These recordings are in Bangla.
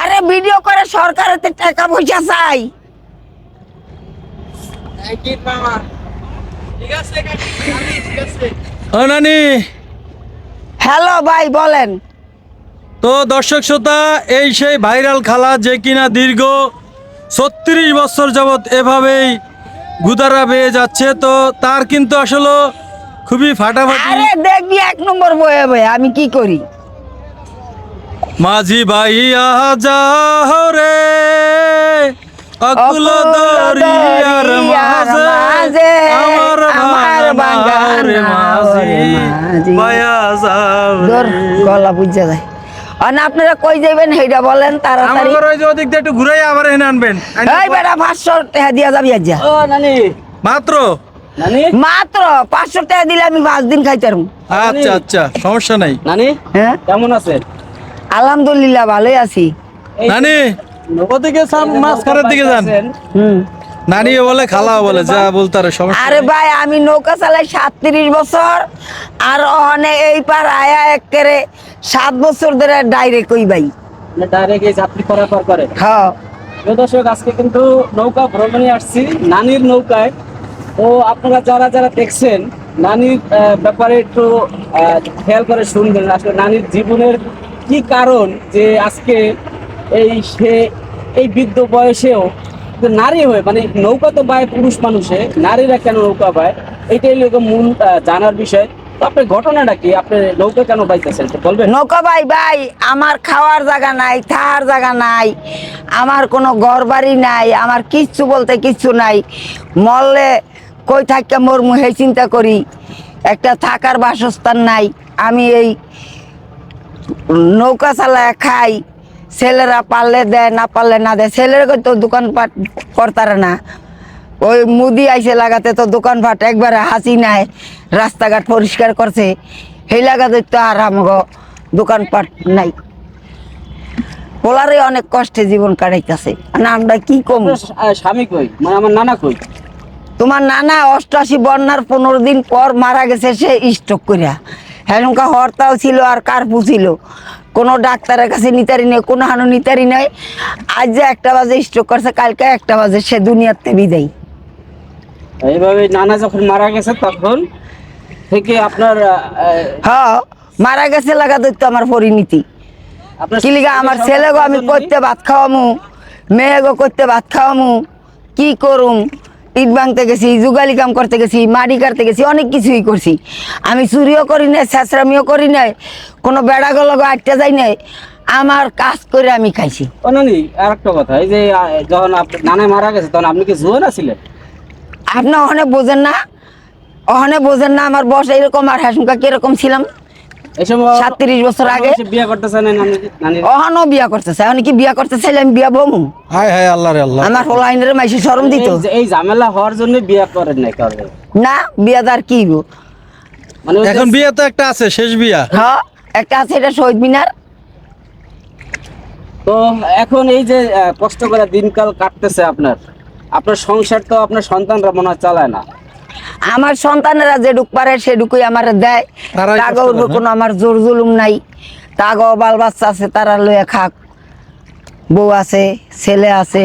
আরে ভিডিও করে সরকারের তো টাকা পয়সা চাই। নানি। হ্যালো ভাই বলেন। তো দর্শক শ্রোতা এই সেই ভাইরাল খালা যে কিনা দীর্ঘ ছত্রিশ বছর যাবৎ এভাবেই গুদারা বেয়ে যাচ্ছে তো তার কিন্তু আসলে খুবই ফাটাফাটি। আরে দেখবি এক নম্বর বয়ে বয়ে আমি কি করি? মাঝি ভাইয়া যাও রে অকুল দরিয়ার মাঝে আমার বাঙার মাঝি। ভাইয়া যাও গলা বুঝা যায়। আর আপনারা কই যাবেন সেইটা বলেন তাড়াতাড়ি। আমার ওই যে ওদিক দিয়ে একটু ঘুরাই আবার এনে আনবেন। এই বেটা পাঁচশো টাকা দিয়া যাবি আজ ও নানি। মাত্র? নানি? মাত্র পাঁচশো টাকা দিলে আমি পাঁচ দিন খাইতে পারব। আচ্ছা আচ্ছা সমস্যা নাই। নানি হ্যাঁ? কেমন আছেন? আলহামদুলিল্লাহ ভালোই আছি। নানি ওদিকে সাম- মাঝখানের দিকে যান। হুম। নানি বলে খালা বলে যা বলতারে সমস্যা আরে ভাই আমি নৌকা চালাই সাতত্রিশ বছর আর অনেক এই পার আয়া একেরে সাত বছর ধরে ডাইরেক্ট কই ভাই। ডাইরেক্ট এই যাত্রী পারাপার করে হ্যাঁ। প্রিয় দর্শক আজকে কিন্তু নৌকা ভ্রমণে আসছি নানির নৌকায়। তো আপনারা যারা যারা দেখছেন নানির আহ, ব্যাপারে একটু আহ, খেয়াল করে শুনবেন। আসলে নানির জীবনের কি কারণ যে আজকে এই সে, এই বৃদ্ধ বয়সেও নারী হয়ে মানে নৌকা তো পায় পুরুষ মানুষে, নারীরা কেন নৌকা পায়? এটাই লোক মূল জানার বিষয়। ঘটনাটা কি? আপনি নৌকা কেন নৌকা ভাই, আমার খাওয়ার নাই নাই, আমার কোনো নাই, আমার কিচ্ছু বলতে কিচ্ছু নাই। মরলে কই থাকে মোর মুহে চিন্তা করি। একটা থাকার বাসস্থান নাই। আমি এই নৌকা চালায় খাই ছেলেরা পারলে দেয় না পারলে না দেয়। ছেলেরা তো দোকানপাট করতারে না। ওই মুদি আইসে লাগাতে তো দোকানপাট একবারে হাসি নাই রাস্তাঘাট পরিষ্কার করছে। সেই লাগাতে তো আর আমাকে দোকানপাট নাই। পোলারে অনেক কষ্টে জীবন কাটাইতেছে। না আমরা কি কম? স্বামী কই? মানে আমার নানা কই? তোমার নানা অষ্টআশি বন্যার পনেরো দিন পর মারা গেছে সে স্ট্রোক করিয়া হেলুকা হরতাল ছিল আর কার্পু ছিল। কোনো ডাক্তারের কাছে নিতারি নেই কোনো হানু নিতারি নেই। আজ যে একটা বাজে স্ট্রোক করছে কালকে একটা বাজে সে দুনিয়াতে বিদায়। এইভাবে নানা যখন মারা গেছে তখন থেকে আপনার হ্যাঁ মারা গেছে লাগা তো আমার পরিণীতি। কিলিগা আমার ছেলেগো আমি করতে ভাত খাওয়ামু মেয়েগো করতে ভাত খাওয়ামু কি করুম? ইট ভাঙতে গেছি যুগালি কাম করতে গেছি মাটি কাটতে গেছি অনেক কিছুই করছি। আমি চুরিও করি নাই ছেঁচড়ামিও করি নাই কোনো বেড়া গলগো আটটা যাই নাই আমার কাজ করে আমি খাইছি। ও নানি আর একটা কথা এই যে যখন আপনার নানা মারা গেছে তখন আপনি কি আছিলেন? আপনি ওখানে বোঝেন না ওখানে বোঝেন না আমার বস এরকম আর হাসুকা কীরকম ছিলাম। এই সময় 37 বছর আগে? সে বিয়ে করতে চান নানি নানি। ওখানেও বিয়া করতেছে এখন কি বিয়া করতে চাইলে আমি বিয়া বমু? হায় হায় আল্লাহ রে আল্লাহ। আমার হোলাইনের মাইসি শরম দিত। এই ঝামেলা হওয়ার জন্য বিয়ে করেন নাই কারণে না বিয়াদার কি গো? মানে ওই যে- এখন বিয়ে তো একটা আছে শেষ বিয়া। হ্যাঁ একটা আছে এটা শহীদ মিনার। তো এখন এই যে কষ্ট করে দিনকাল কাটতেছে আপনার। আপনার সংসার তো আপনার সন্তানরা মনে হয় চালায় না। আমার সন্তানেরা যেটুক পারে সেটুকুই আমার দেয়। তারাই কষ্ট তাগো কোনো আমার জোর জুলুম নাই। তাগো বাল বাচ্চা আছে তারা লইয়া খাক। বউ আছে ছেলে আছে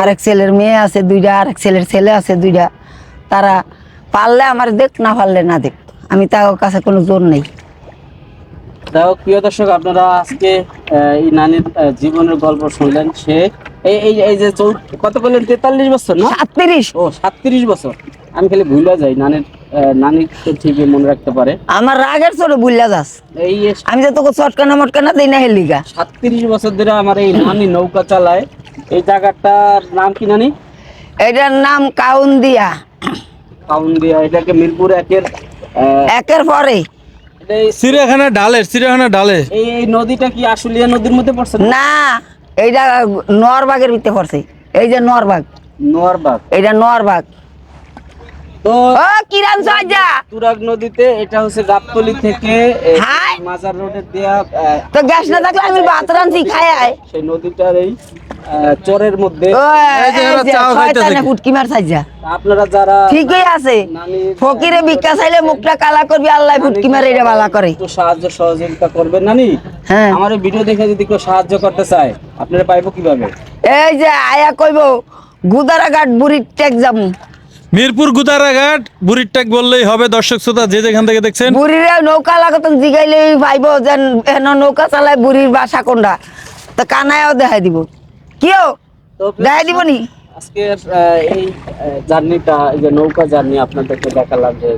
আরেক ছেলের মেয়ে আছে দুইটা আরেক ছেলের ছেলে আছে দুইটা। তারা পারলে আমার দেখ না পারলে না দেখ। আমি তার কাছে কোনো জোর নেই। যাই হোক প্রিয় দর্শক আপনারা আজকে এই নানির জীবনের গল্প শুনলেন। সে এই এই এই যে কত বললেন তেতাল্লিশ বছর না? সাতত্রিশ। ও সাতত্রিশ বছর। আমি খালি ভুলে যাই নানির আহ, নানি তো ঠিকই মনে রাখতে পারে। আমার রাগের ছোট বুঝলা যাস। এই আমি যে তোকে চটকানা মটকানা দেই না হেলিগা সাতত্রিশ বছর ধরে আমার এই নানি নৌকা চালায়। এই জায়গাটার নাম কি নানি? এটার নাম কাউন্দিয়া। কাউন্দিয়া এটাকে মিরপুর একের একের পরে। এটা এই- চিড়িয়াখানা ডালে চিড়িয়াখানা ডালে। এই নদীটা কি আশুলিয়া নদীর মধ্যে পড়ছে না? না এইটা নোয়ারবাগের ভিতরে পড়ছে। এই যে নোয়ারবাগ নোয়ারবাগ এইটা নোয়ারবাগ তো কিরান সাজা তুরাগ নদীতে এটা হচ্ছে গাবতলি থেকে মাজার রোডের দেয়া তো গ্যাস না থাকলে আমি ভাত রাঁধছি খাই আয়। সেই নদীটার এই চরের মধ্যে। এই যে এরা চা খাইতেছে। কি? ফুটকি মার সাইজা আপনারা যারা ঠিকই আছে। ফকিরে ভিক্ষা চাইলে মুখটা কালা করবি আল্লাহ ফুটকি মারে এটা বালা করে। সাহায্য সহযোগিতা করবেন। নানি হ্যাঁ। আমার ভিডিও দেখে যদি কেউ সাহায্য করতে চায় আপনারা পাইবো কীভাবে? এই যে আয়া কইব গুদারাঘাট বুড়ির টেক যামু। মিরপুর গুদারাঘাট বুড়ির টাক বললেই হবে। দর্শক শ্রোতা যে যেখান থেকে দেখছেন। বুড়িরা নৌকা লাগাতো জিগাইলে ভাইব যেন এন নৌকা চালায় বুড়ির বাসা কোনটা তা কানায়ও দেখাই দিব। কিও তো দেখাই দিব নি? আজকের আহ, এই জার্নিটা এই যে নৌকা জার্নি আপনাদেরকে দেখালাম যে